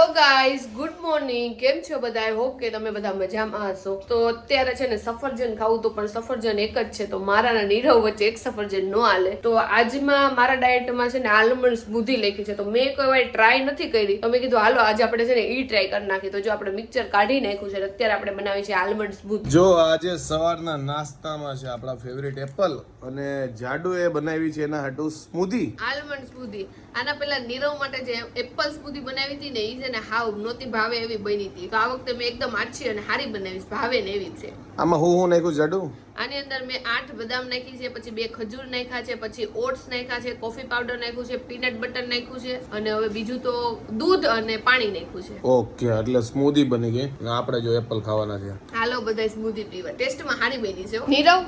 Hello guys good morning કેમ છો બધા? આઈ હોપ કે તમે બધા મજામાં હશો. તો અત્યારે છે ને સફરજન ખાવું તો પણ સફરજન એક જ છે. તો મારા નીરવ વચ્ચે એક સફરજન ન હાલે. તો આજમાં મારા ડાયટમાં છે ને આલમંડ સ્મૂધી લખી છે. તો મેં કોઈ વાર ટ્રાય નથી કરી. તો મેં કીધું હાલો આજે આપણે છે ને ઈ ટ્રાય કરી નાખી તો જો આપણે મિક્સર કાઢી નાખ્યું છે અત્યારે આપણે બનાવી છે આલમંડ સ્મૂધી જો આજે સવારના નાસ્તામાં છે આપણા ફેવરિટ એપલ અને જાડુ એ બનાવી છે એના હાટુ સ્મૂધી આલમંડ સ્મૂધી આના પહેલા નીરવ માટે જે એપલ સ્મૂધી બનાવી હતી ને એ છે ને હાવ નહોતી ભાવે એવી બની હતી. તો આ વખતે મેં એકદમ આછી અને સારી બનાવીશ. ભાવે ને એવી છે. આમાં હું હું નાખ્યું જાડુ? આની અંદર મેં આઠ બદામ નાખી છે પછી બે ખજૂર નાખ્યા છે પછી ઓટ્સ નાખ્યા છે કોફી પાવડર નાખ્યું છે પીનટ બટર નાખ્યું છે અને હવે બીજું તો દૂધ અને પાણી નાખ્યું છે. ઓકે એટલે સ્મૂધી બની ગઈ. અને આપણે જો એપલ ખાવાના છે. હાલો બધા સ્મૂધી પીવા. ટેસ્ટમાં સારી બની છે નીરવ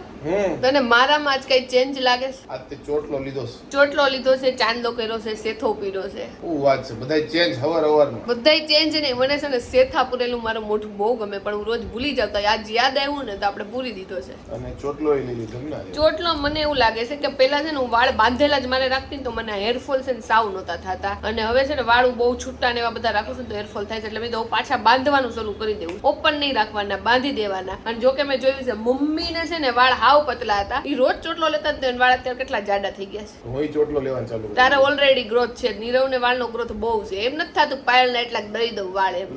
તને મારામાં આજ કઈ ચેન્જ લાગે છે? આજ તે ચોટલો લીધો છે. ચોટલો લીધો છે ચાંદલો કર્યો છે સેથો પીરો છે. ઓ વાત છે? બધા ચેન્જ હવાર હવારમાં. બધાય ચેન્જ નહીં. મને છે ને સેથા પૂરેલું મારું મોઢું બહુ ગમે પણ હું રોજ ભૂલી જતો આજ યાદ આવ્યું ને તો આપણે પૂરી દીધો છે. અને ચોટલો એ લીધો ચોટલો મને એવું લાગે છે કે પહેલા છે ને હું વાળ બાંધેલા જ મારે રાખતી તો મને હેરફોલ છે ને સાવ નહોતા થતા. અને હવે છે ને વાળ હું બહુ છૂટા ને એવા બધા રાખું છું ને તો હેરફોલ થાય છે એટલે મેં તો પાછા બાંધવાનું શરૂ કરી દેવું. ઓપન નહીં રાખવાના બાંધી દેવાના. અને જો કે મેં જોયું છે મમ્મીને છે ને વાળ હાવ પતલા હતા. એ રોજ ચોટલો લેતા ને વાળ અત્યારે કેટલા જાડા થઈ ગયા છે. હું ચોટલો લેવાનું ચાલુ તારે ઓલરેડી ગ્રોથ છે. નીરવ ને વાળનો ગ્રોથ બહુ છે. એમ નથી થતું પાયલ ને એટલા દઈ દઉં વાળ એમ.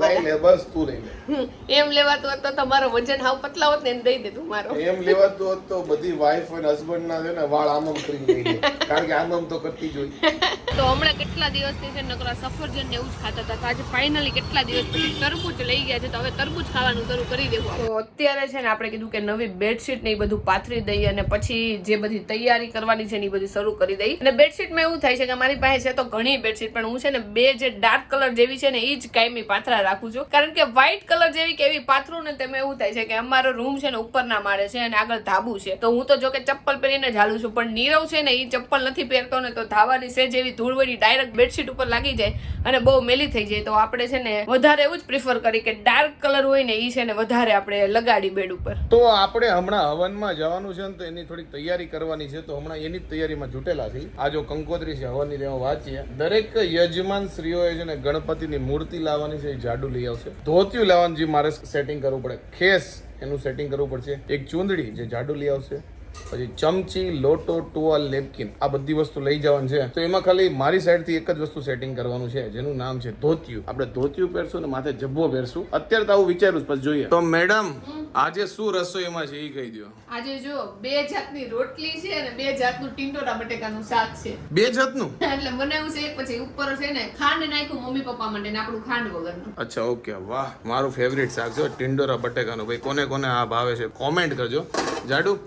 બસ તું લઈ લે. એમ લેવાતું હતો તો તમારો વજન હાવ પતલા હોત ને એને દઈ દે તું મારો. એમ લેવાતું હોત બધી વાઈફ અને હસબન્ડ ના છે ને વાળ આમ આમ કરી કારણ કે આમ આમ તો કરતી જ હોય. તો હમણાં કેટલા દિવસથી છે નકરા સફરજન એવું જ ખાતા હતા. આજે ફાઇનલી કેટલા દિવસ પછી તરબૂચ લઈ ગયા છે. તો હવે તરબૂચ ખાવાનું શરૂ કરી દેવું તો અત્યારે છે ને આપણે કીધું કે નવી બેડશીટ ને એ બધું પાથરી દઈએ અને પછી જે બધી તૈયારી કરવાની છે ને એ બધી શરૂ કરી દઈ અને બેડશીટમાં એવું થાય છે કે મારી પાસે છે તો ઘણી બેડશીટ પણ હું છે ને બે જે ડાર્ક કલર જેવી છે ને એ જ કાયમી પાથરા રાખું છું. કારણ કે વ્હાઇટ કલર જેવી કે એવી પાથરું ને તેમાં એવું થાય છે કે અમારો રૂમ છે ને ઉપરના માળે છે અને આગળ ધાબુ છે. તો હું તો જો કે ચપ્પલ પહેરીને જ છું, પણ નીરવ છે ને એ ચપ્પલ નથી પહેરતો ને તો ધાવાની છે જેવી ધૂળ વળી ડાયરેક્ટ બેડશીટ ઉપર લાગી જાય અને બહુ મેલી થઈ જાય. તો આપણે છે ને વધારે એવું જ પ્રિફર કરી કે ડાર્ક કલર હોય ને એ છે ને વધારે આપણે લગાડી બેડ ઉપર. તો આપણે હમણાં હવનમાં જવાનું છે ને તો એની થોડીક તૈયારી કરવાની છે. તો હમણાં એની જ તૈયારીમાં જૂટેલા છે આ જો કંકોત્રી છે, હવનની તેમાં વાંચીએ. દરેક યજમાન સ્ત્રીઓએ છે ને ગણપતિની મૂર્તિ લાવવાની છે, એ જાડુ લઈ આવશે. ધોતિયું લાવવાનું જે મારે સેટિંગ કરવું પડે. ખેસ એનું સેટિંગ કરવું પડશે. એક ચૂંદડી જે જાડુ લઈ આવશે. પછી ચમચી લોટો ટુવાલ નેપકિન આ બધી વસ્તુ લઈ જવાની છે. તો એમાં ખાલી મારી સાઈડથી એક જ વસ્તુ સેટિંગ કરવાનું છે જેનું નામ છે ધોતિયું. આપણે ધોતિયું પહેરશું ને માથે જબ્બો પહેરશું. અત્યારે તો આવું વિચાર્યું પછી જોઈએ. તો મેડમ આજે શું રસોઈમાં છે એ કહી દો આજે જો બે જાતની રોટલી છે અને બે જાતનું ટીંડોરા બટેકાનું શાક છે. બે જાતનું? એટલે બનાવ્યું છે એક પછી ઉપર છે ને ખાંડ નાખ્યું મમ્મી પપ્પા માટે ને આપણું ખાંડ વગરનું. અચ્છા ઓકે. વાહ. મારું ફેવરિટ શાક છે ટીંડોરા બટેકાનું. ભાઈ કોને કોને આ ભાવે છે? કોમેન્ટ કરજો. જાડુ.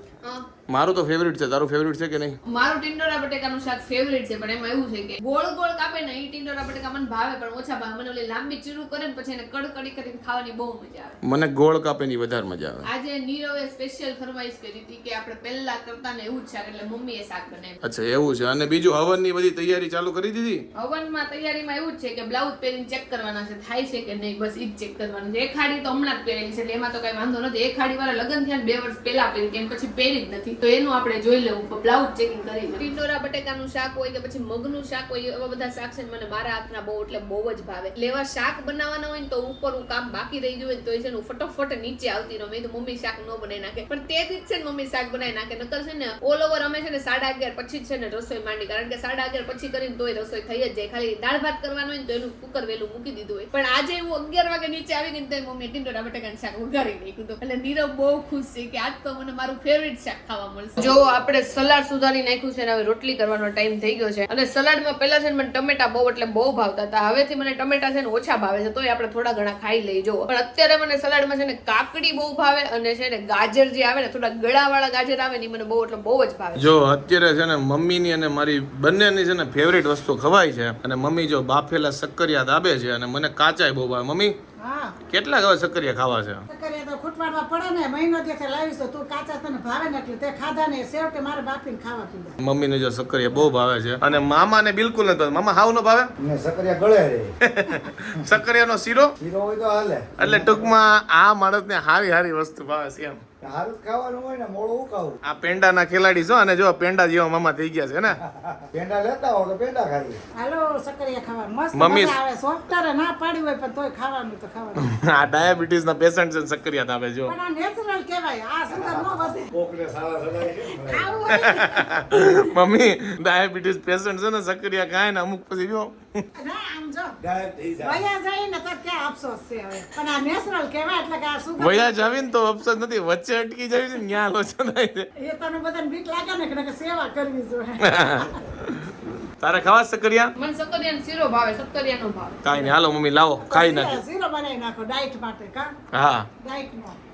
મારું તો ફેવરિટ છે. તારું ફેવરિટ છે કે નહીં? મારું ટિંડોરા બટેકાનું શાક ફેવરિટ છે પણ એમાં એવું છે કે ગોળ ગોળ કાપે ને એ ટિંડોરા બટેકા મને ભાવે પણ ઓછા ભાવે. મને ઓલી લાંબી ચીરું કરે ને પછી એને કડકડી કરીને ખાવાની બહુ મજા આવે. મને ગોળ કાપે ની વધારે મજા આવે. આજે નીરવે સ્પેશિયલ ફરમાઈશ કરી હતી કે આપણે પહેલા કરતા ને એવું જ શાક એટલે મમ્મીએ શાક બનાવ્યું. અચ્છા એવું છે. અને બીજું હવનની બધી તૈયારી ચાલુ કરી દીધી? હવનમાં તૈયારીમાં એવું જ છે કે બ્લાઉઝ પહેરીને ચેક કરવાના છે. થાય છે કે નહીં? બસ ઈ જ ચેક કરવાનું છે. એક ખાડી તો હમણાં જ પહેરેલી છે એટલે એમાં તો કઈ વાંધો નથી. એક ખાડી વાળા લગ્ન થયા બે વર્ષ પહેલા પહેરી કેમ પછી પહેરી જ નથી. તો એનું આપણે જોઈ લેવું બ્લાઉઝ ચેકિંગ કરી ટિંડોરા બટેકાનું શાક હોય કે પછી મગનું શાક હોય, એવા બધા શાક છે મને મારા હાથના બહુ, એટલે બહુ જ ભાવે. એવા શાક બનાવવાના હોય ને તો ઉપર હું કામ બાકી રહી ગયું હોય તો છે ફટોફટ નીચે આવતી રહું. મેં તો મમ્મી, શાક ન બનાવી નાખે. પણ તે જ છે ને મમ્મી, શાક બનાવી નાખે. નકર છે ને ઓલ ઓવર અમે છે ને સાડા અગિયાર પછી જ છે ને રસોઈ માંડી. કારણ કે સાડા અગિયાર પછી કરીને તોય રસોઈ થઈ જ જાય. ખાલી દાળ ભાત કરવાનું હોય ને તો એનું કુકર વેલું મૂકી દીધું હોય. પણ આજે હું અગિયાર વાગે નીચે આવી ગઈ તો મમ્મી ટિંડોરા બટેકાનું શાક ઉગારી નાખ્યું હતું. એટલે નીરવ બહુ ખુશ છે કે આજ તો મને મારું ફેવરિટ શાક ખાવા મળશે. જો આપણે સલાડ સુધારી નાખ્યું છે અને હવે રોટલી કરવાનો ટાઈમ થઈ ગયો છે. અને સલાડમાં પહેલા છે ને મને ટમેટા બહુ એટલે બહુ ભાવતા હતા. હવેથી મને ટમેટા છે ને ઓછા ભાવે છે તોય આપણે થોડા ઘણા ખાઈ લઈ જો પણ અત્યારે મને સલાડમાં છે ને કાકડી બહુ ભાવે અને છે ને ગાજર જે આવે ને થોડા ગળાવાળા ગાજર આવે ને મને બહુ એટલે બહુ જ ભાવે જો અત્યારે છે ને મમ્મીની અને મારી બંનેની છે ને ફેવરેટ વસ્તુ ખવાય છે. અને મમ્મી જો બાફેલા સક્કરિયા દાબે છે અને મને કાચાય બહુ ભાવે. મમ્મી કેટલા હવે સક્કરિયા ખાવા છે? સક્કરિયા તો ખૂટવાડમાં પડે ને મહિનો દેખે લાવીશ તું કાચા તને ભાવે ને એટલે તે ખાધા ને સેવટે મારે બાફીને ખાવા પીધા. મમ્મીને જો સક્કરિયા બહુ ભાવે છે. અને મામાને બિલકુલ નથી તો મામા હાવ નો ભાવે? ને સકરિયા ગળે રે. સક્કરિયાનો શીરો? શીરો હોય તો હાલે. એટલે ટૂંકમાં આ માણસને હારી હારી વસ્તુ ભાવે છે એમ. સારું ખાવાનું હોય ને મોડું ઉકાવું આ પેંડાના ખેલાડી છો અને જો પેંડા જેવા મામા થઈ ગયા છે ને? પેંડા લેતા હો તો પેંડા ખાઈએ. હાલો સકરિયા ખાવા મસ્ત મમ્મી- આવે. ડોક્ટરે ના પાડી હોય પણ તોય ખાવાનું તો ખાવાનું. આ ડાયાબિટીસ ના પેશન્ટ છે ને સક્રિયા તાપે જો. પણ આ નેચરલ કહેવાય. આ સુગર ન વધે. કોકને સારા સગાઈ છે? ને. ખાવું હોય. મમ્મી ડાયાબિટીસ પેશન્ટ છે ને સક્કરિયા ખાય ને અમુક પછી જો ના આમ જો ગાયબ થઈ જાય. વયા જાવી ને તો અફસોસ નથી વચ્ચે અટકી જાય છે એ તને બધાને બીક લાગે ને કે સેવા કરવી જોઈએ. તારે ખાવા સક્કરિયા મને સક્કરિયાનો શીરો ભાવે સક્કરિયાનો ભાવે. કાઈ નહીં હાલો મમ્મી લાવો ખાઈ નાખી. શીરો બનાવી નાખો ડાયટ માટે કા? હા.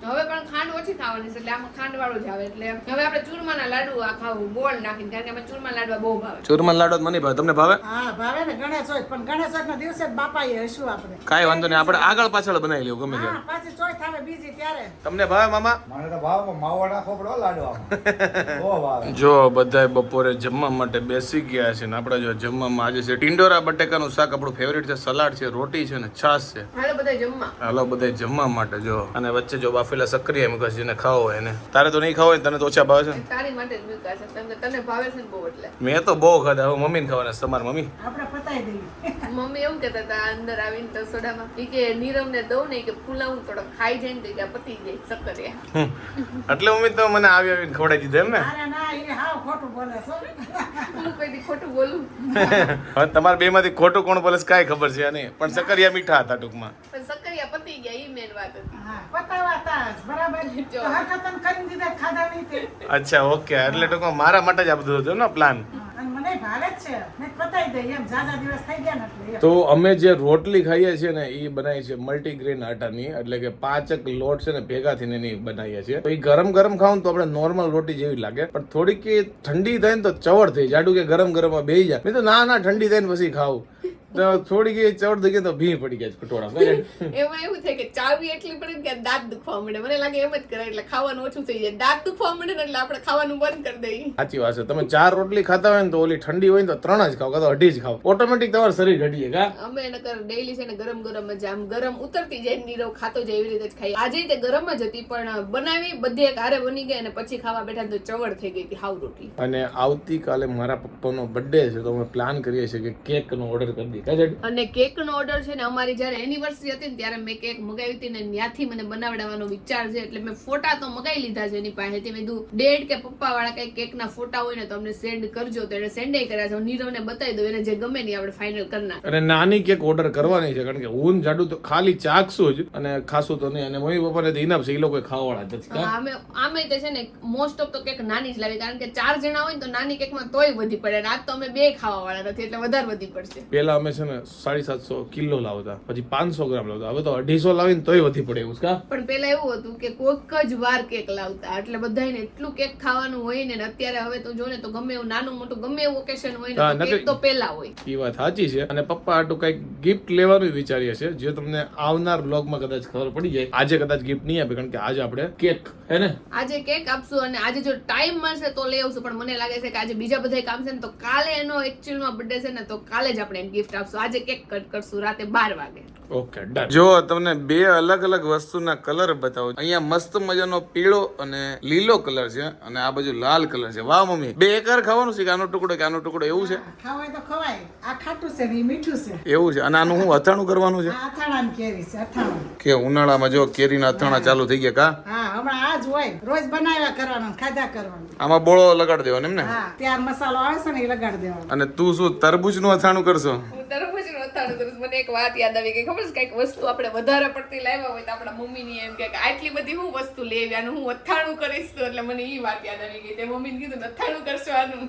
હવે પણ ખાંડ ઓછી ખાવાની છે એટલે આમાં ખાંડ વાળું જ આવે એટલે હવે આપણે ચૂરમાના લાડુ આ ખાવું ગોળ નાખીને કારણ કે અમે ચૂરમા લાડવા બહુ ભાવે. ચૂરમા લાડવા મને ભાવે. તમને ભાવે? હા ભાવે ને ગણેશ હોય પણ ગણેશ ના દિવસે બાપા એ હશું આપણે. કાંઈ વાંધો નહીં આપણે આગળ પાછળ બનાવી લેવું ગમે હા પાછી ચોઈસ આવે બીજી ત્યારે. તમને ભાવે મામા? મને તો ભાવમાં માવો ખોપડો ભાવે. જો બધાય બપોરે જમવા માટે બેસી ગયા છે ને આપણે જો જમવામાં આજે છે ટિંડોરા બટેકાનું શાક આપણું ફેવરિટ છે સલાડ છે રોટી છે ને છાશ છે. હાલો બધા જમવા. હાલો બધા જમવા માટે જો. અને વચ્ચે જો બાફેલા સક્રિય મૂકે છે જેને ખાવો એને. તારે તો નહીં ખાવો હોય તને તો ઓછા ભાવે છે ને. તારી માટે જ મૂકા છે તને ભાવે છે ને બહુ એટલે. મેં તો બહુ ખાધા હવે મમ્મીને ખાવાના તમારી મમ્મી. આપણે પતાવી દઈએ મમ્મી એમ કહેતા હતા અંદર આવીને રસોડામાં. કે નીરવને દઉં ને કે ફૂલાવું થોડો ખાઈ જાય ને તો પતી જાય સક્કરિયા એટલે મમ્મી તો મને આવી આવીને ખવડાવી દીધું એમ ને? ના એ હાવ ખોટું બોલે હું કઈ ખોટું બોલું? હવે તમારા બે માંથી ખોટું કોણ બોલે છે કાંઈ ખબર છે નહીં પણ સક્કરિયા મીઠા હતા ટૂંકમાં. પણ સક્કરિયા પતી ગયા ઈ મેન વાત હતી. હા પતાવા તાજ બરાબર. હરકતન કરીને દીધા ખાધા નહીં અચ્છા ઓકે. એટલે ટૂંકમાં મારા માટે જ આ બધું હતું ને પ્લાન તો અમે જે રોટલી ખાઈએ છીએ ને એ બનાવી છે મલ્ટીગ્રેન આટાની. એટલે કે પાંચક લોટ છે ને, ભેગા થઈને એની બનાવીએ છીએ. તો એ ગરમ ગરમ ખાવ તો આપણે નોર્મલ રોટી જેવી લાગે. પણ થોડીક ઠંડી થાય ને તો ચવડ થઈ જાડું કે ગરમ ગરમ બે જાય. તો ના ના, ઠંડી થાય ને પછી ખાવું તો થોડીક એ ચવડ થઈ તો ભી પડી ગયા કટોળા એમાં એવું થાય કે ચાવી એટલી પડે કે દાંત દુખવા મળે મને લાગે એમ જ કરે એટલે ખાવાનું ઓછું થઈ જાય. દાંત દુખવા મળે ને એટલે આપણે ખાવાનું બંધ કરી દઈએ. સાચી વાત છે. તમે ચાર રોટલી ખાતા હોય ને તો ઓલી ઠંડી હોય ને તો ત્રણ જ ખાવ કાં તો અઢી જ ખાવ ઓટોમેટિક તમારું શરીર ઘટીએ કા? અમે નકર ડેઈલી છે ને ગરમ ગરમ જ આમ ગરમ ઉતરતી જાય નીરો નીરવ ખાતો જાય એવી રીતે જ ખાઈ આજે તે ગરમ જ હતી પણ બનાવી બધી એક હારે બની ગઈ અને પછી ખાવા બેઠા તો ચવડ થઈ ગઈ હતી હાવ રોટલી. અને આવતીકાલે મારા પપ્પાનો બર્થડે છે તો અમે પ્લાન કરીએ છીએ કે કેક નો ઓર્ડર કરી દઈએ. અને કેક નો ઓર્ડર છે ને અમારી જ્યારે એનિવર્સરી હતી ને ત્યારે મેં કેક મગાવી હતી ને ત્યાંથી મને બનાવડાવવાનો વિચાર છે એટલે મેં ફોટા તો મગાવી લીધા છે એની પાસેથી. મેં કીધું ડેડ કે પપ્પા વાળા કઈ કેક ના ફોટા હોય ને તો અમને સેન્ડ કરજો. તો એને સેન્ડ કર્યા છે. નીરવને બતાવી દઉં એને જે ગમે નહીં આપણે ફાઇનલ કરના અને નાની કેક ઓર્ડર કરવાની છે કારણ કે હું જાડું તો ખાલી ચાખશું જ અને ખાશું તો નહીં. અને મમ્મી પપ્પાને તો ઇનફ છે એ લોકો ખાવાવાળા જ નથી? આમે આમે તે છે ને મોસ્ટ ઓફ તો કેક નાની જ લાવી કારણ કે ચાર જણા હોય ને તો નાની કેકમાં તોય વધી પડે રાત તો અમે બે ખાવા વાળા નથી એટલે વધારે વધી પડશે. પેલા અમે છે ને સાડી સાતસો કિલો લાવતા પછી પાંચસો ગ્રામ લાવતા. હવે તો અઢીસો લાવીને તોય વધી પડે એવું કા? પણ પેલા એવું હતું કે કોઈક જ વાર કેક લાવતા. એટલે બધાને એટલું કેક ખાવાનું હોય ને અત્યારે હવે તો જો ને તો ગમે એવું નાનું મોટું ગમે એવું ઓકેશન હોય ને કેક તો પેલા હોય. એ વાત સાચી છે. અને પપ્પા આટલું કંઈક ગિફ્ટ લેવાનું વિચારીએ છે જે તમને આવનાર બ્લોગમાં કદાચ ખબર પડી જાય. આજે કદાચ ગિફ્ટ નહીં આપે કારણ કે આજે આપણે કેક હે ને? આજે કેક આપશું અને આજે જો ટાઈમ મળશે તો લઈ આવશું. પણ મને લાગે છે કે આજે બીજા બધા કામ છે ને તો કાલે એનો એકચ્યુઅલમાં બર્થડે છે ને તો કાલે જ આપણે ગિફ્ટ આપશું આજે કેક કટ કરશું રાતે બાર વાગે. Okay done. જો તમને બે અલગ અલગ વસ્તુના કલર બતાવો. અહીંયા મસ્ત મજાનો પીળો અને લીલો કલર છે અને આ બાજુ લાલ કલર છે. વાહ મમ્મી. બે એકર ખાવાનું છે કે આનો ટુકડો કે આનો ટુકડો? એવું છે? ખાવાય તો ખવાય. આ ખાટું છે ને મીઠું છે. એવું છે. અને આનું હું અથાણું કરવાનું છે? આ કેરી છે અથાણું. કે ઉનાળામાં જો કેરીના અથાણા ચાલુ થઈ ગયા કા? હા હમણાં આજ હોય. રોજ બનાવ્યા કરવાનું ખાધા કરવાનું. આમાં બોળો લગાડી દેવાનો એમ ને? હા ત્યાં મસાલો આવે છે ને એ લગાડી દેવાનો. અને તું શું તરબૂચનું અથાણું કરશો? હું તરબૂચનું અથાણું કરું મને એક વાત યાદ આવી ગઈ. ખબર છે કંઈક વસ્તુ આપણે વધારે પડતી લાવ્યા હોય તો આપણા મમ્મીની એમ કે આટલી બધી હું વસ્તુ લેવી આનું હું અથાણું કરીશ તો એટલે મને એ વાત યાદ આવી ગઈ. તે મમ્મીને કીધું અથાણું કરશો આનું.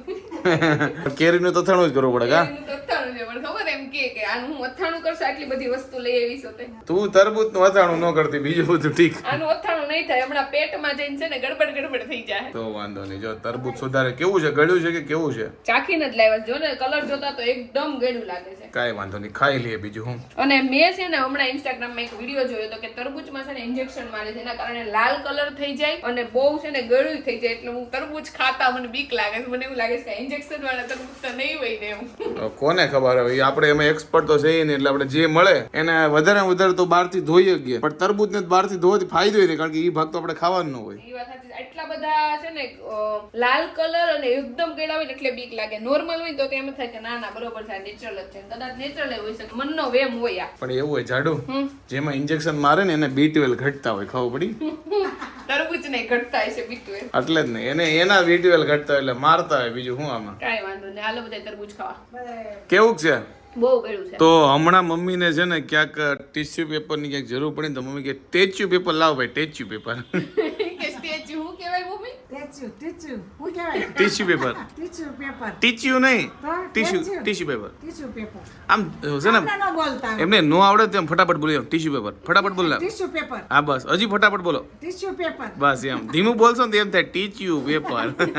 કેરીનું તો અથાણું જ કરવું પડે કા? અથાણું છે પણ ખબર એમ કે કે આનું હું અથાણું કરશો આટલી બધી વસ્તુ લઈ આવી છો તે. તું તરબૂચનું અથાણું ન કરતી બીજું બધું ઠીક. આનું અથાણું નહીં થાય. હમણાં પેટમાં જઈને છે ને ગડબડ ગડબડ થઈ જાય. તો વાંધો નહીં. જો તરબૂચ સુધારે. કેવું છે? ગળ્યું છે કે કેવું છે? ચાખીને જ લાવ્યા. જો ને કલર જોતા તો એકદમ ગળ્યું લાગે છે. કાંઈ વાંધો નહીં. ખાઈ લઈએ બીજું હું. અને મેં છે ને હમણાં ઇન્સ્ટાગ્રામમાં એક વીડિયો જોયો હતો કે તરબૂચમાં છે ને ઇન્જેક્શન મારે છે એના કારણે લાલ કલર થઈ જાય અને બહુ છે ને ગળું થઈ જાય એટલે હું તરબૂચ ખાતા મને બીક લાગે છે. મને એવું લાગે છે કે ઇન્જેક્શન વાળા તરબૂચ તો નહીં હોય ને એવું કોને ખબર હવે? આપણે એમાં એક્સપર્ટ તો છે ને એટલે આપણે જે મળે એને વધારે વધારે તો બહારથી ધોઈ શકીએ. પણ તરબૂચને બહારથી ધોવાથી ફાયદો હોય નહીં કારણ કે એ ભાગ તો આપણે ખાવાનું ન હોય. એટલા બધા છે ને લાલ કલર અને એકદમ કેળા હોય એટલે બીક લાગે. નોર્મલ હોય તો એમ થાય કે ના ના બરોબર છે નેચરલ જ છે. કદાચ નેચરલ હોય શકે મનનો વેમ હોય આ. પણ એવું હોય જાડું જેમાં ઇન્જેક્શન મારે ને એને બી ટ્વેલ ઘટતા હોય ખબર પડી? તરબૂચ ને ઘટતા હશે બી ટ્વેલ એટલે જ નહીં એને એના બી ટ્વેલ ઘટતા હોય એટલે મારતા હોય બીજું શું આમાં? કાંઈ વાંધો નહીં હાલો બધા તરબૂચ ખાવા. કેવું છે? બહુ છે. તો હમણાં મમ્મીને છે ને ક્યાંક ટિશ્યુ પેપરની ક્યાંક જરૂર પડી ને તો મમ્મી કે ટેચ્યુ પેપર લાવો ભાઈ ટેચ્યુ પેપર કે સ્ટેચ્યુ હું કહેવાય મમ્મી ટેચ્યુ ટીચ્યુ શું કહેવાય tissue paper tissue paper tissue નહીં. Tissue tissue tissue paper tissue paper આમ છે ને એમને નો આવડે તેમ ફટાફટ બોલી ટીશ્યુ પેપર ફટાફટ બોલ્યા ટીચ્યુ પેપર હા બસ. હજી ફટાફટ બોલો. ટીચ્યુ પેપર બસ એમ. ધીમું બોલશો ને તો એમ થાય ટીચ્યુ પેપર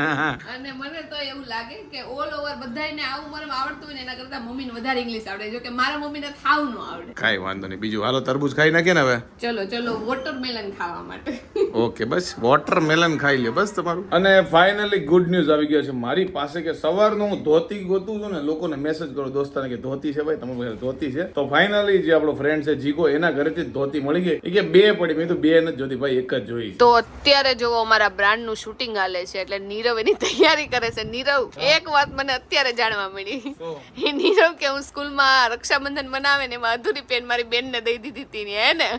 અને મને તો એવું લાગે કે ઓલ ઓવર બધાને આ મને આવડતું હોય ને એના કરતા મમ્મીને વધારે ઇંગ્લિશ આવડે. જો કે મારા મમ્મીને થાવ ન આવડે. કાંઈ વાંધો નહીં. બીજું હાલો તરબૂચ ખાઈ નાખે ને હવે? ચલો ચલો વોટરમેલન ખાવા માટે. ઓકે બસ. વોટર મેલન ખાઈ લ્યો. બસ તમારું. અને ફાઇનલી ગુડ ન્યૂઝ આવી ગયો છે. મારી પાસે કે સવારનું હું ધોતી ગોતું છું ને લોકોને મેસેજ કરું દોસ્તાને કે ધોતી છે ભાઈ તમારી પાસે ધોતી છે. તો ફાઇનલી જે આપણો ફ્રેન્ડ છે જીગો એના ઘરેથી ધોતી મળી ગઈ. એ કે બે પડી મેં તો બે નથી જોતી ભાઈ એક જ જોઈ તો અત્યારે જો અમારા બ્રાન્ડનું શૂટિંગ હાલે છે એટલે નીરવ એની તૈયારી કરે છે. નીરવ એક વાત મને અત્યારે જાણવા મળી. એ નીરવ કે હું સ્કૂલમાં રક્ષાબંધન બનાવે ને એમાં અધૂરી પેન મારી બેન ને દઈ દીધી હતી ને હે ને?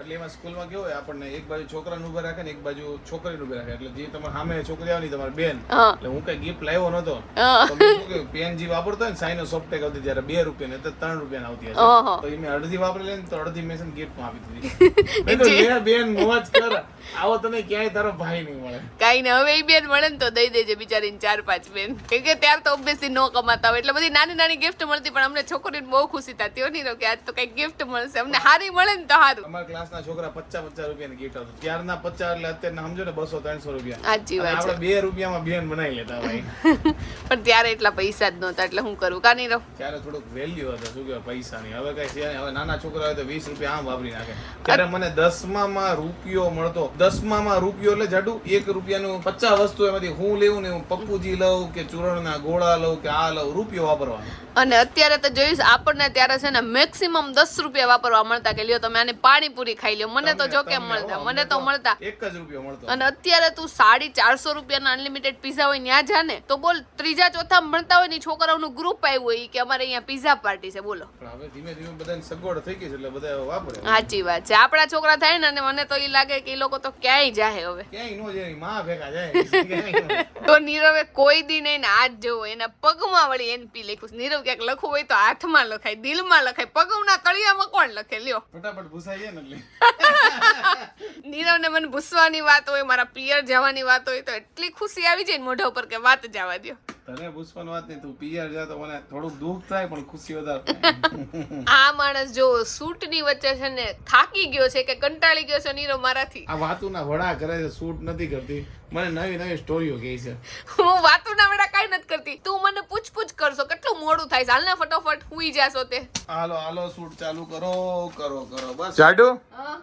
એટલે એમાં સ્કૂલમાં કેવું હોય આપણને એક બાજુ છોકરાને ઊભા રાખે ને એક બાજુ છોકરીને ઊભા રાખે. એટલે જે તમારે સામે છોકરી આવની તમારી બેન. એટલે હું કઈ ગિફ્ટ લાવ્યો નતો હા. તો મેં શું કહ્યું, પેન જે વાપરતો ને સાઈનો સોફ્ટેક આવતી ત્યારે બે રૂપિયા ને ત્રણ રૂપિયા આવતી હશે. તો એ મેં અડધી વાપરી લઈને તો અડધી મેં ગિફ્ટમાં આપી દીધી. મેં બેન મોજ કર આવો તને ક્યાંય તારો ભાઈ નહીં મળે. કાઈ ને હવે એ બેન મળે ને તો દઈ દેજે બિચારીને ચાર પાંચ બેન. કેમ કે ત્યાર તો ઓબ્વિયસલી નો કમાતા હોય એટલે બધી નાની નાની ગિફ્ટ મળતી પણ અમને છોકરીને બહુ ખુશી થતી હોય. ને કે આજ તો કઈ ગિફ્ટ મળશે. અમને હારી મળે ને તો અમારા ક્લાસના છોકરા પચાસ પચાસ રૂપિયાની ગિફ્ટ હતું ત્યારના પચાસ એટલે અત્યારના સમજો ને બસો ત્રણસો રૂપિયા. સાચી વાત આપણે બે રૂપિયામાં બેન બનાવી લેતા ભાઈ. પણ ત્યારે એટલા પૈસા જ નહોતા એટલે હું કરું? કાની રહો? ત્યારે થોડુંક વેલ્યુ હતા શું કહેવાય પૈસાની હવે કઈ હવે નાના છોકરા હોય તો વીસ રૂપિયા આમ વાપરી નાખે. ત્યારે મને દસમામાં રૂપિયો મળતો. દસમામાં રૂપિયો એટલે જાડું એક રૂપિયાનું પચાસ વસ્તુ એમાંથી હું લેવું ને હું પપ્પુજી લઉં કે ચૂરણના ગોળા લઉં કે આ લઉં રૂપિયો વાપરવાનો. અને અત્યારે તો જોઈશ આપણને ત્યારે છે ને મેક્સિમમ દસ રૂપિયા વાપરવા મળતા કે લ્યો તમે આને પાણીપુરી ખાઈ લ્યો. મને તો જો કેમ મળતા મને તો મળતા. એક જ રૂપિયો મળતો. અને અત્યારે તું સાડી ચારસો રૂપિયાના અનલિમિટેડ પીઝા હોય ત્યાં જા ને તો બોલ ત્રીજા ચોથા મળતા હોય ને છોકરાઓનું ગ્રુપ આવ્યું હોય કે અમારે અહીંયા પીઝા પાર્ટી છે બોલો. હવે ધીમે ધીમે બધાને સગવડ થઈ ગઈ છે એટલે બધા વાપરે. સાચી વાત છે. આપણા છોકરા થાય ને અને મને તો એ લાગે કે એ લોકો તો ક્યાંય જાય હવે. ક્યાંય નો જાય માં ભેગા જાય. તો નીરવે કોઈ દી નહીં ને આજ જોવો એના પગમાં વળી એનપી લખ્યું. નીરવ ક્યાંક લખવું હોય તો હાથમાં લખાય દિલમાં લખાય પગના તળિયામાં કોણ લખે? લ્યો. ફટાફટ ભૂસાઈ જાય ને એટલે નીરવને મને ભૂસવાની વાત હોય, મારા પિયર જવાની વાત હોય તો એટલી ખુશી આવી જાય ને મોઢા ઉપર કે વાત જવા દ્યો. તને પૂછવાની વાત નહીં તું પિયર જા તો મને થોડુંક દુઃખ થાય પણ ખુશી વધારે આ માણસ જો સૂટની વચ્ચે છે ને થાકી ગયો છે કે કંટાળી ગયો છે નીરવ મારાથી. આ વાતુના વડા કરે છે શૂટ નથી કરતી. મને નવી નવી સ્ટોરીઓ કહે છે. હું વાતુના વડા કાઈ નથી કરતી. તું મને પૂછ પૂછ કરશો કેટલું મોડું થાય છે? હાલ ને ફટાફટ હુઈ જાશો તે. હાલો હાલો સૂટ ચાલુ કરો કરો કરો બસ. જાડો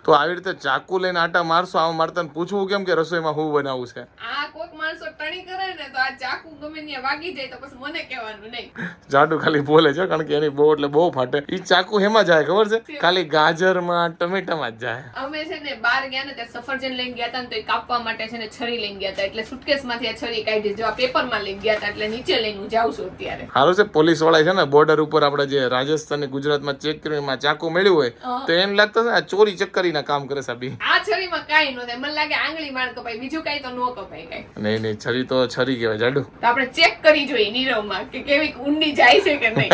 તો આવી રીતે ચાકુ લઈને આટા મારશો? આમ મારે તને પૂછવું કેમ કે રસોઈમાં હું બનાવું છે? આ કોક માણસો ટણી કરે ને તો આ ચાકુ ગમે ત્યાં વાગી જાય તો પછી મને કહેવાનું નહીં. જાડુ ખાલી બોલે છે કારણ કે એની બહુ એટલે બહુ ફાટે. ઈ ચાકુ એમાં જાય ખબર છે? ખાલી ગાજરમાં ટમેટામાં જ જાય. અમે છે ને બહાર ગયા ને ત્યારે સફરજન લઈને ગયા હતા ને તો એ કાપવા માટે છે ને છરી લઈને ગયા હતા એટલે સુટકેસમાંથી આ છરી કાઢી જો આ પેપરમાં લઈને ગયા હતા એટલે નીચે લઈને હું જાઉં છું અત્યારે. હારું છે પોલીસવાળા છે ને બોર્ડર ઉપર આપણે જે રાજસ્થાન ને ગુજરાતમાં ચેક કર્યું એમાં ચાકુ મળ્યું હોય તો એમ લાગતું છે આ ચોરી ચક્કરીના કામ કરે સાબી આ છરીમાં કાંઈ ન થાય. મને લાગે આંગળી માર કપાય બીજું કાંઈ તો ન કપાય કાંઈ. નહીં નહીં છરી તો છરી કહેવાય જાડુ. તો આપણે ચેક કરી જોઈએ નીરવમાં કે કેવી ઊંડી જાય છે કે નહીં.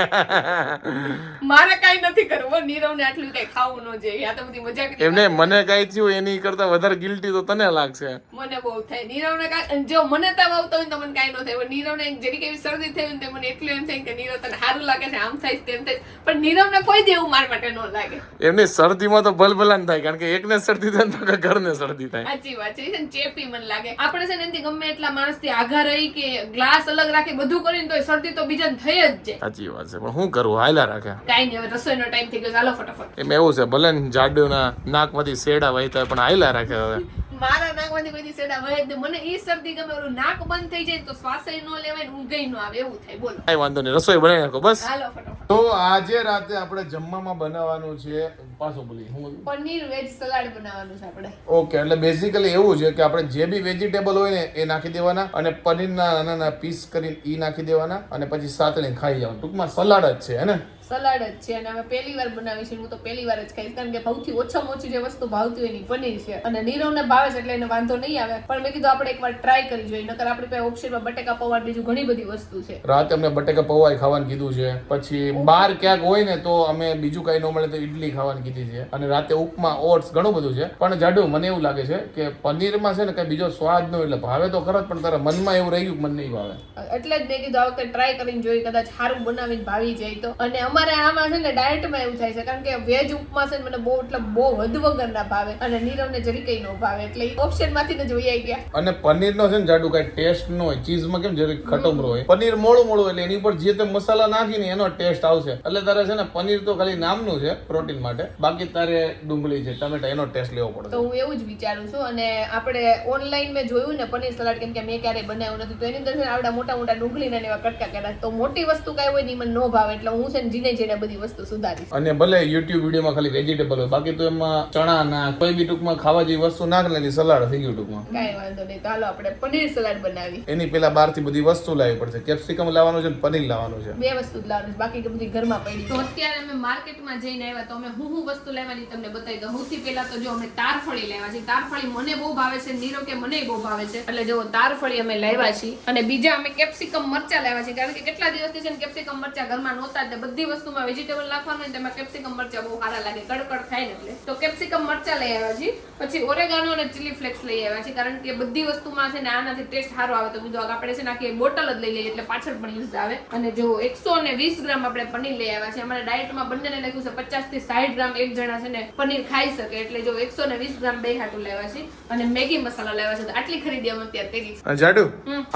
મારે કઈ નથી કરવું નીરવને આટલું કઈ ખાવું ન જોઈએ. આ તો બધી મજાક એમને મને કઈ થયું એની કરતા વધારે ગિલ્ટી તો તને લાગશે. મને બહુ થાય. નીરવને કાંઈ જો મને તાવ આવતો હોય તો મને કાંઈ ન થાય. નીરવને જરીક કેવી શરદી થઈ હોય તો મને એટલું એમ થાય કે નીરવ તને સારું લાગે છે આમ થાય તેમ થાય. પણ નીરવને કોઈ દેવું મારા માટે ન લાગે. એમની શરદીમાં તો ભલભલાન થાય કારણ કે એકને શરદી થાય તો ઘરને શરદી થાય. સાચી વાત છે. ને ચેપી મને લાગે. આપણે છે ને ગમે એટલા માણસથી આઘા રહી કે ગ્લાસ અલગ રાખી બધું કરીને તો શરદી તો બીજા થઈ જ જાય. સાચી વાત છે પણ શું કરવું હાયલા રાખે. કાંઈ નહીં હવે રસોઈનો ટાઈમ થઈ ગયો ચાલો ફટાફટ. એમ એવું છે ભલે ને જાડુના નાકમાંથી શેડા વહેતા હોય પણ હાયલા રાખે હવે. મારા નાકમાંથી કોઈ દિવસ એડા વહે મને ઈ શરદી ગમે ઓલું નાક બંધ થઈ જાય તો શ્વાસય ન લેવાય ને ઊંઘય ન આવે. એવું થાય. બોલો. કઈ વાંધો નહીં. રસોઈ બનાવી નાખો. બસ. હાલો ફટાફટ. તો આજે રાતે આપણે જમવામાં બનાવવાનું છે પાછો બોલી હું પનીર વેજ સલાડ બનાવવાનું છે આપણે. ઓકે એટલે બેઝિકલી એવું છે કે આપણે જે બી વેજીટેબલ હોય ને એ નાખી દેવાના અને પનીરના નાના નાના પીસ કરીને ઈ નાખી દેવાના અને પછી સાતળીને ખાઈ જવાનું. ટૂંકમાં સલાડ જ છે હે ને? સલાડ જ છે અને અમે પહેલી વાર બનાવી છે હું તો પહેલી વાર જ ખાઈશ કારણ કે સૌથી ઓછામાં ઓછી જે વસ્તુ ભાવતી હોય એની પનીર છે. અને નીરવને ભાવે છે એટલે એને વાંધો નહીં આવે. પણ મેં કીધું આપણે એકવાર ટ્રાય કરી જોઈએ નકર આપણી પાસે ઓપ્શનમાં બટેકા પૌવા બીજું ઘણી બધી વસ્તુ છે. રાતે અમને બટેકા પૌવા ખાવાનું કીધું છે. પછી બહાર ક્યાંક હોય ને તો અમે બીજું કઈ ન મળે તો ઇડલી ખાવાની કીધી છે. અને રાતે ઉપમા ઓટ્સ ઘણું બધું છે. પણ જાડુ મને એવું લાગે છે કે પનીરમાં છે ને કઈ બીજો સ્વાદ ન એટલે ભાવે તો ખરો પણ તારા મનમાં એવું રહી ગયું મને નહીં ભાવે? એટલે જ મેં કીધું આ વખતે ટ્રાય કરીને જોઈ કદાચ સારું બનાવીને ભાવી જાય તો. અને અમારે આમાં છે ને ડાયટમાં એવું થાય છે કારણ કે વેજ ઉપમા છે ને મને બહુ એટલે બહુ હદ વગરના ભાવે. અને નીરવને જરી કઈ ન ભાવે એટલે ઓપ્શનમાંથી જોઈ આવી ગયા. અને પનીરનો છે ને જાડુ કઈ ટેસ્ટ ન હોય ચીઝમાં કેમ જરીક ખટમરો હોય. પનીર મોળું મોળું એટલે એની પર જે તે મસાલા નાખીને એનો ટેસ્ટ આવશે. એટલે તારે છે ને પનીર તો ખાલી નામનું છે પ્રોટીન માટે. બાકી તારે ડુંગળી છે ટમેટા એનો ટેસ્ટ લેવો પડે. તો હું એવું જ વિચારું છું અને આપણે ઓનલાઈન મેં જોયું ને પનીર સલાડ કેમ કે મેં ક્યારેય બનાવ્યું નથી તો એની અંદર છે ને આવડા મોટા મોટા ડુંગળીના ને એવા કટકા કર્યા તો મોટી વસ્તુ કાંઈ હોય ને મને ન ભાવે એટલે હું છે ને જીને જીને બધી વસ્તુ સુધારી અને ભલે યુટ્યુબ વિડીયોમાં ખાલી વેજીટેબલ હોય બાકી તો એમાં ચણા ના કોઈ બી ટૂંકમાં ખાવા જેવી વસ્તુ નાખ નથી સલાડ થઈ ગયું ટૂંકમાં. કાંઈ વાંધો નહીં તો હાલો આપણે પનીર સલાડ બનાવી. એની પેલા બહારથી બધી વસ્તુ લાવવી પડશે. કેપ્સિકમ લાવવાનું છે પનીર લાવવાનું છે. બે વસ્તુ જ લાવવાની છે, બાકી બધી ઘરમાં પડી તો અત્યારે અમે માર્કેટમાં જઈને આવ્યા તો અમે હું હું વસ્તુ લેવાની તમને બતાવી દઉં. સૌથી પહેલા તો જો અમે તારફળી લેવા છે તારફળી મને બહુ ભાવે છે નીરો કે મને બહુ ભાવે છે. એટલે જો તારફળી અમે લાવ્યા છીએ. અને બીજા અમે કેપ્સિકમ મરચા લાવ્યા છે કારણ કે કેટલા દિવસથી છે કેપ્સિકમ મરચા ઘરમાં નહોતા એટલે બધી વસ્તુમાં વેજીટેબલ નાખવાનું તેમાં કેપ્સિકમ મરચા બહુ સારા લાગે કડકડ થાય ને એટલે. તો કેપ્સિકમ મરચા લઈ આવ્યા છીએ. પછી ઓરેગાનો અને ચીલી ફ્લેક્સ લઈ આવ્યા છે કારણ કે બધી વસ્તુમાં છે ને આનાથી ટેસ્ટ સારો આવે તો બીજું આપણે છે ને આખી બોટલ જ લઈ લઈએ એટલે પાછળ પણ યુઝ આવે. અને જો એકસો ને વીસ ગ્રામ આપણે પનીર લઈ આવ્યા છે અમારા ડાયટમાં બંનેને લખ્યું છે પચાસથી સાઠ ગ્રામ એક જણા છે ને પનીર ખાઈ શકે એટલે જો એકસો ને વીસ ગ્રામ બે હાટું લેવા છે અને મેગી મસાલા લેવા છે તો આટલી ખરીદી અમે અત્યારે કરી. જાડુ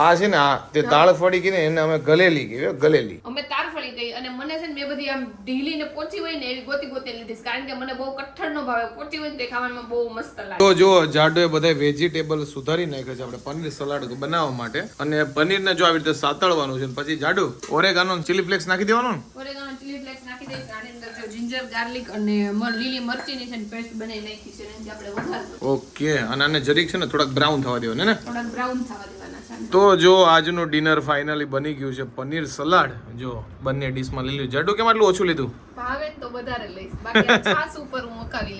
આ છે ને આ તે તાળફળી કીને એને અમે ગલેલી કહીએ ગલેલી. અમે તાળફળી ગઈ અને મને છે ને બધી આમ ઢીલી ને પોચી હોય ને એવી ગોતી ગોતી લીધી કારણ કે મને બહુ કઠણ નો ભાવે પોચી હોય ને તે ખાવામાં બહુ મસ્ત લાગે. તો જો જાડુએ બધા વેજીટેબલ સુધારી નાખ્યો છે. આપણે પનીર સલાડ બનાવવા માટે. અને પનીરને જો આવી રીતે સાતળવાનું છે પછી જાડુ ઓરેગાનો ચીલી ફ્લેક્સ નાખી દેવાનું? ઓરેગાનો ચીલી ફ્લેક્સ નાખી દઈશ આની અંદર જો જિંજર ગાર્લિક અને લીલી મરચીની છે પેસ્ટ બનાવી નાખી છે આપણે ઓકે. અને આને જરીક છે ને થોડાક બ્રાઉન થવા દેવાનું ને? થોડાક બ્રાઉન થવા દેવાના. તો જો આજનું ડિનર ફાઇનલી બની ગયું છે પનીર સલાડ. જો બંને ડીશમાં લઈ લીધું જડું, કેમ આટલું ઓછું લીધું? ભાવે તો વધારે લઈશ. બાકી છાસ ઉપર હું મકાવી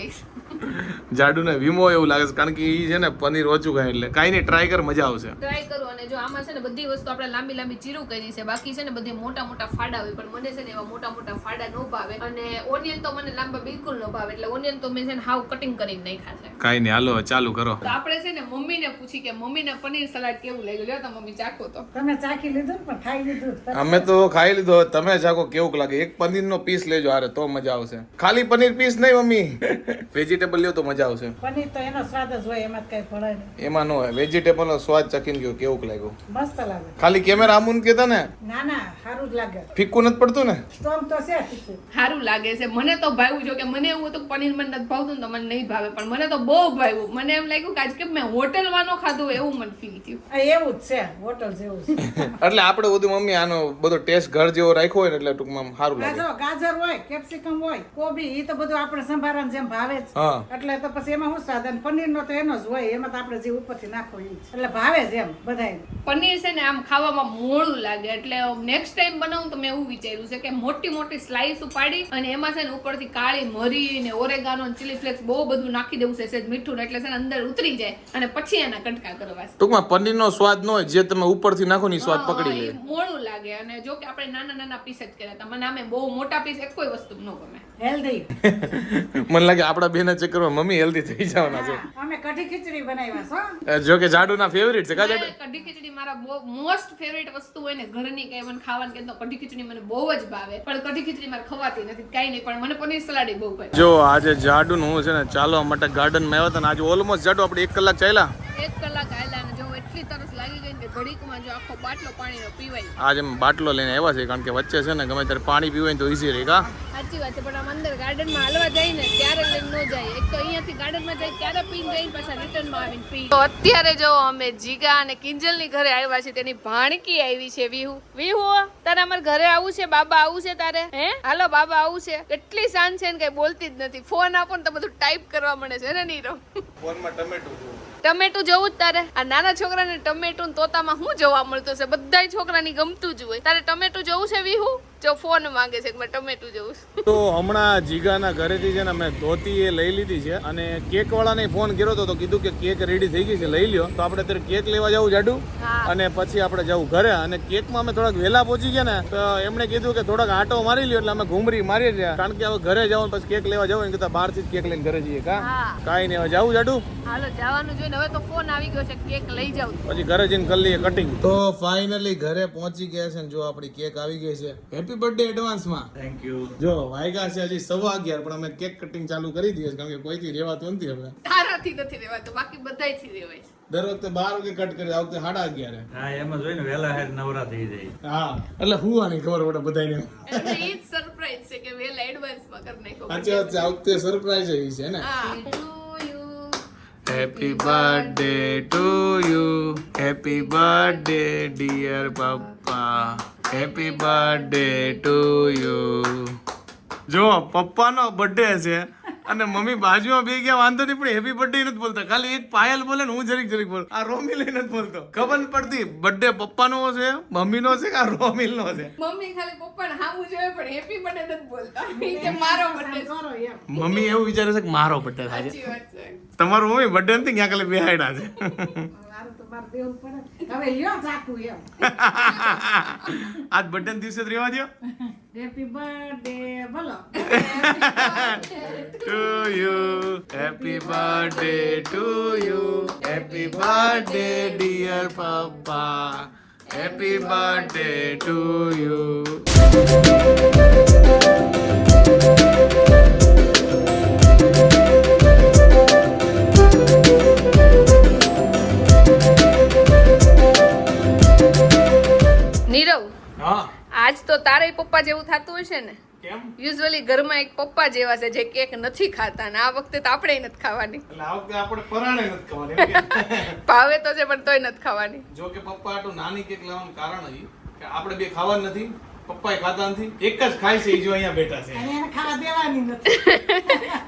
લઈશ જાડુને વીમો એવું લાગે છે કારણ કે એ છે ને પનીર ઓછું ખાય એટલે. કાંઈ નહીં ટ્રાય કર મજા આવશે. ટ્રાય કરું અને જો આમાં છે ને બધી વસ્તુ આપણે લાંબી લાંબી ચીરું કરી છે બાકી છે ને બધે મોટા મોટા ફાડા હોય પણ મને છે ને એવા મોટા મોટા ફાડા ન ભાવે. અને ઓનિયન તો મને લાંબા બિલકુલ ન ભાવે એટલે ઓનિયન તો મેં છે ને હાવ કટિંગ કરીને નાખ્યા છે. કાંઈ નહીં હાલો ચાલુ કરો. તો આપણે છે ને મમ્મીને પૂછી કે મમ્મીને પનીર સલાડ કેવું લાગ્યું? લ્યો તો મમ્મી ચાખો તો. તમે ચાખી લીધું પણ ખાઈ લીધું અમે તો ખાઈ લીધો તમે ચાખો કેવું લાગે. એક પનીરનો પીસ લેજો આરે તો મજા આવશે. ખાલી પનીર પીસ નહીં મમ્મી. વેજીટેબલ લ્યો તો મજા આવશે. પનીર તો એનો સ્વાદ જ હોય એમાં કઈ પડે નહીં. એમાં નો હોય. વેજીટેબલનો સ્વાદ ચખીને ગયો કેવું લાગ્યું? મસ્ત લાગે. ખાલી કેમેરા આમુન કેતા ને? ના ના સારું જ લાગે. ફીકું નથી પડતું ને? સ્ટોમ તો છે સારું લાગે છે. મને તો ભાવ્યું જો કે મને એવું હતું પનીર મને નથી ભાવતું ને તો મને નહીં ભાવે. પણ મને તો બહુ ભાવ્યું. મને એમ લાગ્યું કે આજ કે મેં હોટેલ નો ખાધું એવું મને ફીલ થયું. એવું જ છે. હોટેલ જેવું છે. એટલે આપણે બધું મમ્મી આનો બધો ટેસ્ટ ઘર જેવો રાખ્યો હોય ને એટલે ટૂંકમાં સારું લાગે. ગાજર હોય કેપ્સિકમ હોય કોબી એ તો બધું આપણે સંભારાને જેમ ભાવે છે હા. એટલે તો પછી એમાં શું સ્વાદ અને પનીરનો તો એનો જ હોય એમાં તો આપણે જે ઉપરથી નાખો એ એટલે ભાવે છે એમ બધાય. પનીર છે ને આમ ખાવામાં મોળું લાગે એટલે નેક્સ્ટ ટાઈમ બનાવું તો મેં એવું વિચાર્યું છે કે મોટી મોટી સ્લાઈસ ઉપાડી અને એમાં છે ને ઉપરથી કાળી મરી ને ઓરેગાનો ચીલી ફ્લેક્સ બહુ બધું નાખી દેવું છે સેજ મીઠું એટલે છે ને અંદર ઉતરી જાય અને પછી એના કટકા કરવા છે. ટૂંકમાં પનીરનો સ્વાદ ન હોય જે તમે ઉપરથી નાખો ને સ્વાદ પકડી લે. મોળું લાગે અને જો કે આપણે નાના નાના પીસ જ કર્યા હતા મને આમે બહુ મોટા પીસ એક કોઈ વસ્તુ ન ગમે. હેલ્ધી મને લાગે આપણા બેના ચક્કરમાં મમ્મી હેલ્ધી થઈ જવાના છે. અમે કઢી ખીચડી બનાવ્યા છે જો કે જાડુના ફેવરિટ છે કા જાડુ? કઢી ખીચડી મારા મોસ્ટ ફેવરેટ વસ્તુ હોય ને ઘરની કઈ મને ખાવાનું કે તો કઢી ખીચડી મને બહુ જ ભાવે. પણ કઢી ખીચડી મારે ખવાતી નથી કઈ નહીં પણ મને પનીર સલાડ બહુ ભાવે. જો આજે જાડુ હું છે ને ચાલવા માટે ગાર્ડનમાં આવ્યા હતા ને આજે ઓલમોસ્ટ જાડુ આપણે એક કલાક ચાલ્યા. એક કલાક આયલા ને જો એટલી તરસ લાગી ગઈ ને કે ઘડીકમાં જો આખો બાટલો પાણીનો પીવાય. આજે બાટલો લઈને આવ્યા છે કારણ કે વચ્ચે છે ને ગમે ત્યારે પાણી પીવાય ને તો ઈઝી રહે કા? સાચી વાત છે પણ આમ અંદર ગાર્ડનમાં હાલવા જાય ને ત્યારે લઈને ન જાય. એક તો અહીંયાથી ગાર્ડનમાં જાય ત્યારે પીને જઈને પાછા રિટર્નમાં આવીને પી. તો અત્યારે જો અમે જીગા અને કિંજલની ઘરે આવ્યા છે તેની ભાણકી આવી છે વિહુ. વિહુ તારે અમારે ઘરે આવું છે બાબા આવું છે તારે? હે? હાલો બાબા આવું છે. કેટલી શાન છે ને કઈ બોલતી જ નથી. ફોન આપો ને તો બધું ટાઈપ કરવા મળે છે ને નીરો ફોનમાં ટમેટું જોવું ટમેટું જોવું જ તારે? આ નાના છોકરાને ટમેટું તોતામાં શું જોવા મળતું છે બધા છોકરાની ગમતું જ હોય. તારે ટમેટું જોવું છે, વિહુ? જો ફોન માંગે છે કે ટમેટું જોવું તો હમણાં જીગાના ઘરેથી છે ને અમે ધોતી એ લઈ લીધી છે અને કેક વાળાને ફોન કર્યો હતો તો કીધું કે કેક રેડી થઈ ગઈ છે લઈ લ્યો. તો આપણે અત્યારે કેક લેવા જવું જાડું? અને પછી આપણે જવું ઘરે. અને કેકમાં અમે થોડાક વહેલા પહોંચી ગયા ને તો એમણે કીધું કે થોડાક આટો મારી લ્યો એટલે અમે ઘૂમરી મારી રહ્યા કારણ કે હવે ઘરે જવું પછી કેક લેવા જવું એમ કરતા બહારથી જ કેક લઈને ઘરે જઈએ. કા. કાંઈ નહીં હવે જવું જાડું? હાલો જવાનું જોઈને હવે તો ફોન આવી ગયો છે કેક લઈ જાવ પછી ઘરે જઈને કરી લઈએ કટિંગ તો ફાઇનલી ઘરે પહોંચી ગયા છે ને જો આપણી કેક આવી ગઈ છે. હેપી બર્થડે એડવાન્સમાં થેન્ક યુ જો વાયગા છે હજી સવા અગિયાર પણ અમે કેક કટિંગ ચાલુ કરી દઈએ કારણ કે કોઈથી રેવાતું નથી હવે. તારાથી નથી રેવાતું બાકી બધાયથી રેવાય છે. દર વખતે બાર વાગે કટ કરી આ વખતે સાડા અગિયારે. હા એમાં જોઈને વહેલા હેર નવરા થઈ જાય. હા એટલે હું આની ખબર પડે બધાને એટલે એ જ સરપ્રાઈઝ છે કે વેલા એડવાન્સમાં કરી નાખો સાચી વાત છે આ વખતે સરપ્રાઈઝ એવી છે ને? હા. To you happy birthday to you happy birthday dear papa happy birthday to you જો પપ્પાનો બર્થડે છે અને મમ્મી બાજુમાં બે ગયા વાંધો નહીં પણ હેપી બર્થડે નથી બોલતા. ખાલી એક પાયલ બોલે ને હું જરીક જરીક બોલ. આ રોમિલ નથી બોલતો. ખબર નથી પડતી બર્થડે પપ્પાનો છે મમ્મીનો છે કે આ રોમિલનો છે? મમ્મી ખાલી પપ્પાને હામું જોવે પણ હેપી બર્થડે નથી બોલતા. કે મારો બર્થડે કરો એમ. મમ્મી એવું વિચારે છે કે મારો બર્થડે થાય છે. તમારો તમારું મમ્મી બર્થડે નથી ક્યાં ખાલી બેહાડ્યા છે. હવે લ્યો ચાકુ એમ. આજ બર્થડે દિવસે રેવા દો હેપી બર્થડે બોલો. To you happy birthday to you happy birthday dear papa happy birthday to you તારે પપ્પા જેવું થતું હશે ને? યુઝવલી યુઝ્યુઅલી ઘરમાં એક પપ્પા જેવા છે જે કેક નથી ખાતા ને આ વખતે તો આપણે નથી ખાવાની. આ વખતે આપણે પરાણે નથી ખાવાની ભાવે તો છે પણ તોય નથી ખાવાની. જો કે પપ્પા આટલું નાની કેક લાવવાનું કારણ હતું કે આપણે બે ખાવાનું નથી. પપ્પાએ ખાતા નથી એક જ ખાય છે ઈ જો અહીંયા બેઠા છે. અને એને ખાવા દેવાની નથી.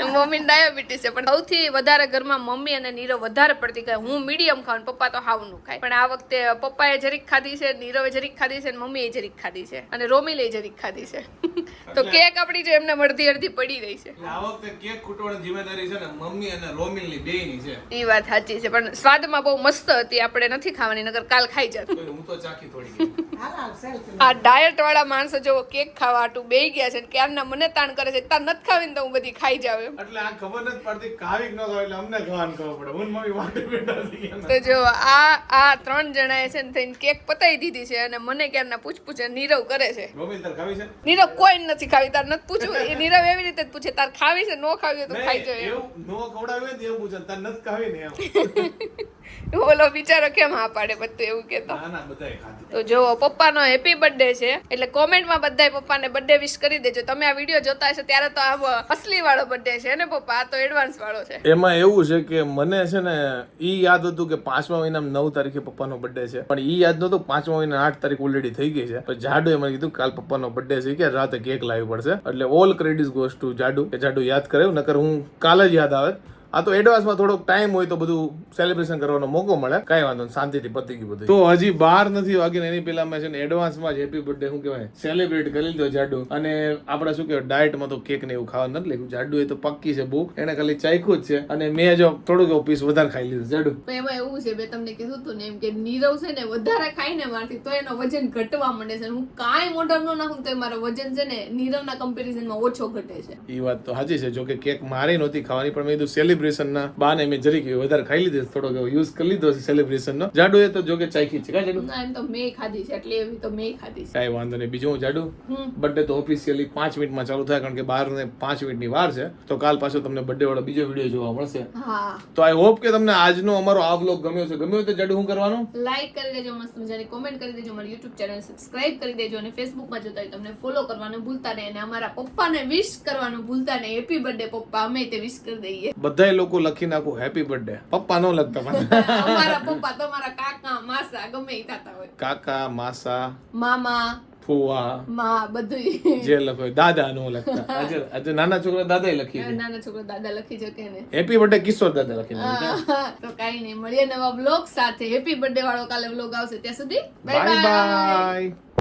મમ્મી ડાયાબિટીસ છે પણ સૌથી વધારે ઘરમાં મમ્મી અને નીરવ વધારે પડતી ખાય. હું મીડિયમ ખાઉં ને પપ્પા તો હાવનું ખાય. પણ આ વખતે પપ્પાએ જરીક ખાધી છે નીરવે જરીક ખાધી છે અને મમ્મીએ જરીક ખાધી છે. અને રોમિલે જરીક ખાધી છે. તો કેક આપણી જો એમને અડધી અડધી પડી રહી છે. આ વખતે કેક ખૂટવાની જિમ્મેદારી છે ને મમ્મી અને રોમિલની બેયની છે. એ વાત સાચી છે પણ સ્વાદમાં બહુ મસ્ત હતી આપણે નથી ખાવાની નગર કાલ ખાઈ જાત. હું તો ચાખી થોડી આ ડાયટ વાળા માણસો જો કેક ખાવા આટું બેહી ગયા છે ને ક્યારના મને તાણ કરે છે તાર નથી ખાવી ને તો હું બધી ખાઈ જાવ એટલે આ ખબર નથી પડતી ખાવી ન ખાવ એટલે અમને ખાવાનું ખબર પડે. હું મમ્મી વાટે બેઠા તો જો આ આ ત્રણ જણાએ છે ને થઈને કેક પતાઈ દીધી છે અને મને ક્યારના પૂછ પૂછે નીરવ કરે છે. મમ્મી તાર ખાવી છે? નીરવ કોઈ નથી ખાવી તાર નથી પૂછવું. એ નીરવ એવી રીતે જ પૂછે તાર ખાવી છે નો ખાવી તો ખાઈ જાય એવું નો ખવડાવ્યું એવું પૂછે તાર નથી ખાવી ને એમ. ઓલો બિચારો કેમ હા પાડે બધું એવું કેતો ના ના તો જો પપ્પાનો હેપી બર્થડે છે. એટલે કોમેન્ટમાં બધાય પપ્પાને બર્થડે વિશ કરી દેજો. તમે આ વીડિયો જોતા હશો ત્યારે તો આ અસલી વાળો બર્થડે છે ને પપ્પા? આ તો એડવાન્સ વાળો છે. એમાં એવું છે કે મને છે ને ઈ યાદ હતું કે પાંચમા મહિનામાં નવ તારીખે પપ્પાનો બર્થડે છે. પણ ઈ યાદ નતું પાંચમા મહિના આઠ તારીખ ઓલરેડી થઈ ગઈ છે. જાડુ જાડુએ મને કીધું કાલ પપ્પાનો બર્થડે છે. કે રાતે કેક લાવવી પડશે. એટલે all credit goes to Jadu. કે જાડુ યાદ કરે નકર હું કાલ જ યાદ આવે. આ તો એડવાન્સમાં થોડોક ટાઈમ હોય તો બધું સેલિબ્રેશન કરવાનો મોકો મળે. કાંઈ વાંધો નહીં શાંતિથી પતી ગયું બધું. તો હજી બાર નથી વાગીને એની પહેલા મેં છે ને એડવાન્સમાં જ હેપી બર્થડે શું કહેવાય સેલિબ્રેટ કરી લીધો જાડુ. અને આપણે શું કહેવાય ડાયટમાં તો કેક ને એવું ખાવાનું નથી લેવું જાડુ એ તો પક્કી છે બહુ. એને ખાલી ચાખ્યું જ છે. અને મેં જો થોડુંક એવું પીસ વધારે ખાઈ લીધું જાડુ. એમાં એવું છે મેં તમને કીધું હતું ને એમ કે નીરવ છે ને વધારે ખાઈને મારથી તો એનો વજન ઘટવા માંડે છે. હું કાંઈ મોઢર ન નાખું તો મારો વજન છે ને નીરવના કમ્પેરિઝનમાં ઓછો ઘટે છે. એ વાત તો સાચી છે. જો કે કેક મારી નહોતી ખાવાની પણ મેં કીધું સેલિબ્રેટ સેલિબ્રેશનના બાને મેં જરીક વધારે ખાઈ લીધી થોડો યુઝ કરી લીધો છે સેલિબ્રેશનનો જાડુ એ તો જોકે ચાખી છે કા જાડુ? ના એમ તો મેં ખાધી છે એટલે એવી તો મેં ખાધી છે. કાંઈ વાંધો નહીં. બીજું હું જાડુ? બર્થડે તો ઓફિશિયલી પાંચ મિનિટમાં ચાલુ થાય કારણ કે બાર ને પાંચ મિનિટની વાર છે. તો કાલ પાછો તમને બર્થડે વાળો બીજો વીડિયો જોવા મળશે. હા. તો આઈ હોપ કે તમને આજનો અમારો આ વ્લોગ ગમ્યો છે. ગમ્યો તો જાડુ શું કરવાનું? લાઈક કરી દેજો મસ્ત મજાની કોમેન્ટ કરી દેજો મારી યુટ્યુબ ચેનલ સબસ્ક્રાઇબ કરી દેજો અને ફેસબુકમાં જોતા હોય તમને ફોલો કરવાનું ભૂલતા નહીં અને અમારા પપ્પાને વિશ કરવાનું ભૂલતા નહીં. હેપી બર્થડે પપ્પા અમે તે વિશ કરી દઈએ. બધાય લોકો લખી નાખું હેપી બર્થડે પપ્પા નો લખતા. અમારા પપ્પા મારા કાકા માસા ગમે ઈ થતા હોય. કાકા માસા મામા ફુવા માં બધું જે લખો દાદા નો લખતા. આજે આજે નાના છોકરા દાદા લખી નાના છોકરા દાદા લખી શકે ને હેપી બર્થડે કિશોર દાદા લખી તો કઈ નહીં મળીએ નવા બ્લોગ સાથે. હેપી બર્થડે વાળો કાલે બ્લોગ આવશે ત્યાં સુધી. Bye bye